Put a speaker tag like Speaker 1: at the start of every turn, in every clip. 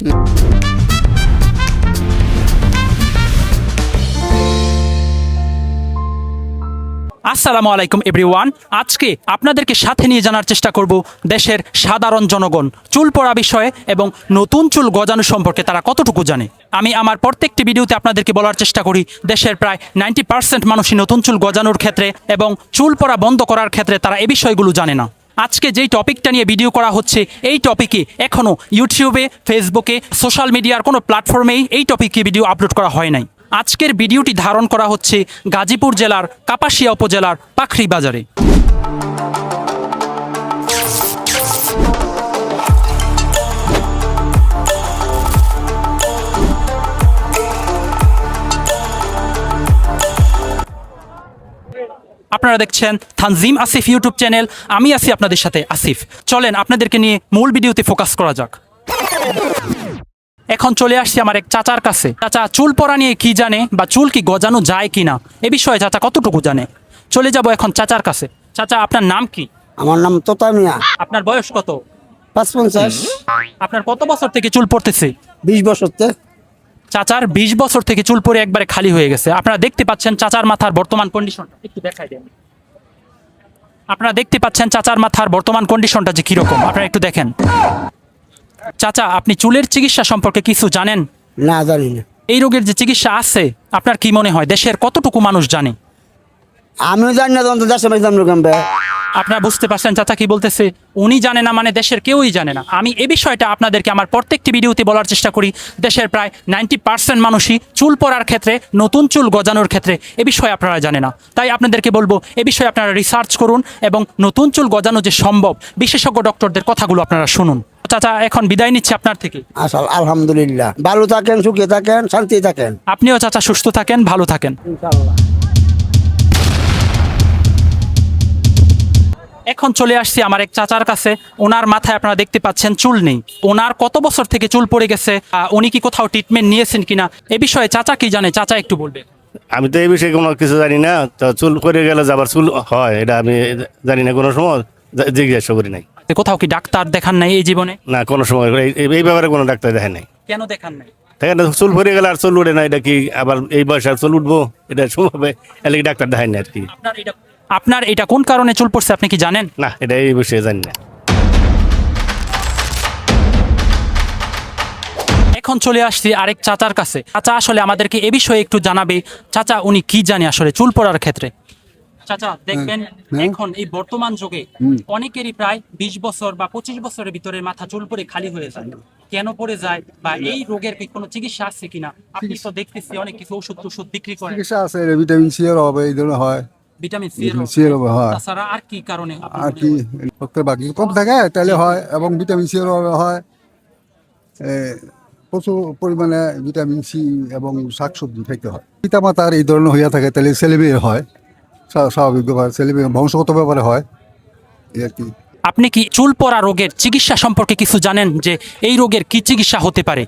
Speaker 1: আসসালামু আলাইকুম এভরিওয়ান আজকে আপনাদেরকে সাথে নিয়ে জানার চেষ্টা করব দেশের সাধারণ জনগণ, চুল পড়া বিষয়ে এবং নতুন চুল গজানো সম্পর্কে তারা কতটুকু জানে। আমি আমার প্রত্যেকটি ভিডিওতে আপনাদেরকে বলার চেষ্টা করি, দেশের প্রায় নাইনটি পার্সেন্ট মানুষই নতুন চুল গজানোর ক্ষেত্রে এবং চুল পড়া বন্ধ করার ক্ষেত্রে তারা এ বিষয়গুলো জানে না। আজকে যেই টপিকটা নিয়ে ভিডিও করা হচ্ছে, এই টপিকে এখনও ইউটিউবে ফেসবুকে সোশ্যাল মিডিয়ার কোনো প্ল্যাটফর্মেই এই টপিককে ভিডিও আপলোড করা হয় নাই। আজকের ভিডিওটি ধারণ করা হচ্ছে গাজীপুর জেলার কাপাসিয়া উপজেলার পাখরি বাজারে। আপনারা দেখছেন থানজিম আসিফ ইউটিউব চ্যানেল আমি আছি আপনাদের সাথে আসিফ। চলেন আপনাদেরকে নিয়ে মূল ভিডিওতে ফোকাস করা যাক। এখন চলে আসছি আমার এক চাচার কাছে। চাচা চুল পরা নিয়ে কি জানে বা চুল কি গজানো যায় কি না এ বিষয়ে চাচা কতটুকু জানে? চলে যাব এখন চাচার কাছে। চাচা আপনার নাম কি?
Speaker 2: আমার নাম তোতা মিয়া।
Speaker 1: আপনার বয়স কত?
Speaker 2: পাঁচ পঞ্চাশ।
Speaker 1: আপনার কত বছর থেকে চুল পড়তেছে
Speaker 2: বিশ বছরতে
Speaker 1: চাচার বিশ বছর থেকে চুল পরে একবারে খালি হয়ে গেছে। আপনারা দেখতে পাচ্ছেন চাচার মাথার বর্তমান কন্ডিশনটা একটু দেখাই দেন। আপনারা দেখতে পাচ্ছেন চাচার মাথার বর্তমান কন্ডিশনটা যে কীরকম। আপনারা একটু দেখেন। চাচা আপনি চুলের চিকিৎসা সম্পর্কে কিছু জানেন?
Speaker 2: না জানি না।
Speaker 1: এই রোগের যে চিকিৎসা আছে আপনার কি মনে হয়? দেশের কতটুকু মানুষ জানে?
Speaker 2: আমিও জানি না তখন
Speaker 1: আপনারা বুঝতে পারছেন চাচা কি বলতেছে? উনি জানে না মানে দেশের কেউই জানে না। আমি এ বিষয়টা আপনাদেরকে আমার প্রত্যেকটি ভিডিওতে বলার চেষ্টা করি। দেশের প্রায় নাইনটি পার্সেন্ট মানুষই চুল পড়ার ক্ষেত্রে নতুন চুল গজানোর ক্ষেত্রে এ বিষয়ে আপনারা জানে না। তাই আপনাদেরকে বলব এ বিষয়ে আপনারা রিসার্চ করুন এবং নতুন চুল গজানো যে সম্ভব বিশেষজ্ঞ ডক্টরদের কথাগুলো আপনারা শুনুন। চাচা এখন বিদায় নিচ্ছে আপনার থেকে।
Speaker 2: আসল আলহামদুলিল্লাহ। ভালো থাকেন সুখে থাকেন শান্তি থাকেন।
Speaker 1: আপনিও চাচা সুস্থ থাকেন ভালো থাকেন।
Speaker 2: ইনশাল্লাহ
Speaker 1: এখন চলে আসছি আমার এক চাচার কাছে। ওনার মাথায় আপনারা দেখতে পাচ্ছেন চুল নেই। ওনার কত বছর থেকে চুল পড়ে গেছে উনি কি কোথাও ট্রিটমেন্ট নিয়েছেন কিনা এ বিষয়ে চাচা কি জানে? চাচা একটু বলবে
Speaker 3: আমি তো এই বিষয়ে কোনো কিছু জানি না। তো চুল করে গেলে যাবার চুল হয় এটা আমি জানি না কোনো সময় জিজ্ঞাসা করি নাই।
Speaker 1: কোথাও কি ডাক্তার দেখান নাই এই জীবনে?
Speaker 3: না কোনো সময় এই- ব্যাপারে কোনো ডাক্তার দেখে নাই।
Speaker 1: কেন দেখান নাই?
Speaker 3: দেখেন চুল ভরে গেলে আর চুল উঠে না এটা কি আবার এই বয়সে আর চুল উঠবো? এটা সম্ভব ডাক্তার দেখায় না আর কি।
Speaker 1: আপনার এটা কোন কারণে চুল পড়ছে আপনি কি জানেন?
Speaker 3: না এটা এই বিষয়ে জানি না।
Speaker 1: এখন চলে আসছি আরেক চাচার কাছে। চাচা আসলে আমাদেরকে এ বিষয়ে একটু জানাবে চাচা উনি কি জানে আসলে চুল পড়ার ক্ষেত্রে? চাচা দেখবেন এখন এই বর্তমান যুগে অনেকেরই প্রায় বিশ বছর বা পঁচিশ বছরের ভিতরে মাথা চুল পরে খালি হয়ে যায়। কেন পড়ে যায় বা এই রোগের কি কোনো চিকিৎসা আছে কিনা? আপনি তো দেখতেছি অনেক কিছু ওষুধ টষুধ বিক্রি করেন।
Speaker 4: চিকিৎসা আছে ভিটামিন সি এর অভাবে এই ধরনের হয়।
Speaker 1: ভিটামিন সি
Speaker 4: এর অভাবে। হয়।
Speaker 1: তাছাড়া আর কি কারণে?
Speaker 4: আর কি? রক্তের বাকি কম থাকে তাহলে হয় এবং ভিটামিন সি এর অভাবে হয়। প্রচুর পরিমাণে ভিটামিন সি এবং শাকসবজি খাইতে হয়। পিতা মাতার এই ধরনের হইয়া থাকে তাহলে ছেলে মেয়ের হয়। স্বা- স্বাভাবিক ব্যাপার ছেলে বংশগত ব্যাপারে হয়। এই আর কি।
Speaker 1: আপনি কি চুল পড়া রোগের চিকিৎসা সম্পর্কে কিছু জানেন যে এই রোগের কি চিকিৎসা হতে পারে?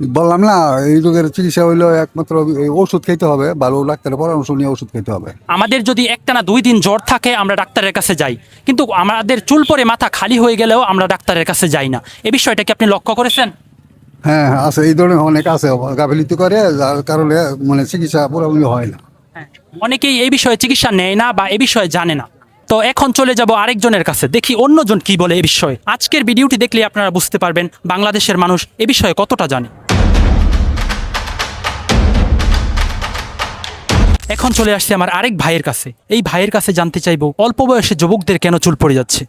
Speaker 4: বললাম না এই রোগের চিকিৎসা হইলেও একমাত্র ওষুধ খেতে হবে ভালো ডাক্তারের পরামর্শ নিয়ে ওষুধ খেতে হবে।
Speaker 1: আমাদের যদি একটানা দুই দিন জ্বর থাকে আমরা ডাক্তারের কাছে যাই। কিন্তু আমাদের চুল পরে মাথা খালি হয়ে গেলেও আমরা ডাক্তারের কাছে যাই না। এ বিষয়টা কি আপনি লক্ষ্য করেছেন?
Speaker 4: হ্যাঁ আছে এই ধরনের অনেক আছে গাফিলিতি করে যার কারণে মানে চিকিৎসা পুরোপুরি হয় না।
Speaker 1: অনেকেই এই বিষয়ে চিকিৎসা নেয় না বা এ বিষয়ে জানে না। তো এখন চলে যাব আরেকজনের কাছে দেখি অন্যজন কি বলে এ বিষয়ে। আজকের ভিডিওটি দেখলে আপনারা বুঝতে পারবেন বাংলাদেশের মানুষ এ বিষয়ে কতটা জানে। এখন চলে আসছে আমার আরেক ভাইয়ের কাছে। এই ভাইয়ের কাছে জানতে চাইব, অল্প বয়সে যুবকদের কেন চুল পড়ে যাচ্ছে?